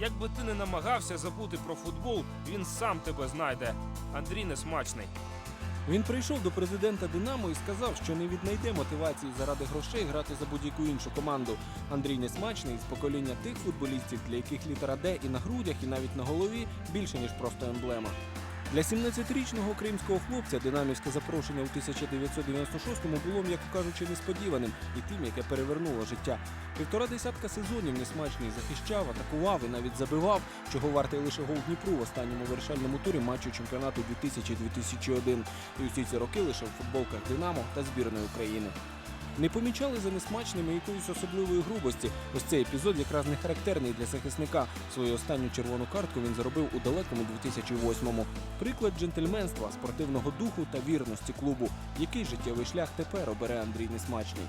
Як би ти не намагався забути про футбол, він сам тебе знайде. Андрій несмачний. Він прийшов до президента Динамо і сказав, що не віднайде мотивації заради грошей грати за будь-яку іншу команду. Андрій Несмачний з покоління тих футболістів, для яких літера Д і на грудях, і навіть на голові більше ніж просто емблема. Для 17-річного кримського хлопця динамівське запрошення у 1996-му було, м'яко кажучи, несподіваним і тим, яке перевернуло життя. Півтора десятка сезонів несмачний захищав, атакував і навіть забивав, чого вартий лише гол Дніпру в останньому вирішальному турі матчу чемпіонату 2000-2001. І усі ці роки лише в футболках Динамо та збірної України. Не помічали за несмачними якоїсь особливої грубості. Ось цей епізод якраз не характерний для захисника. Свою останню червону картку він заробив у далекому 2008-му. Приклад джентльменства, спортивного духу та вірності клубу. Який життєвий шлях тепер обере Андрій Несмачний?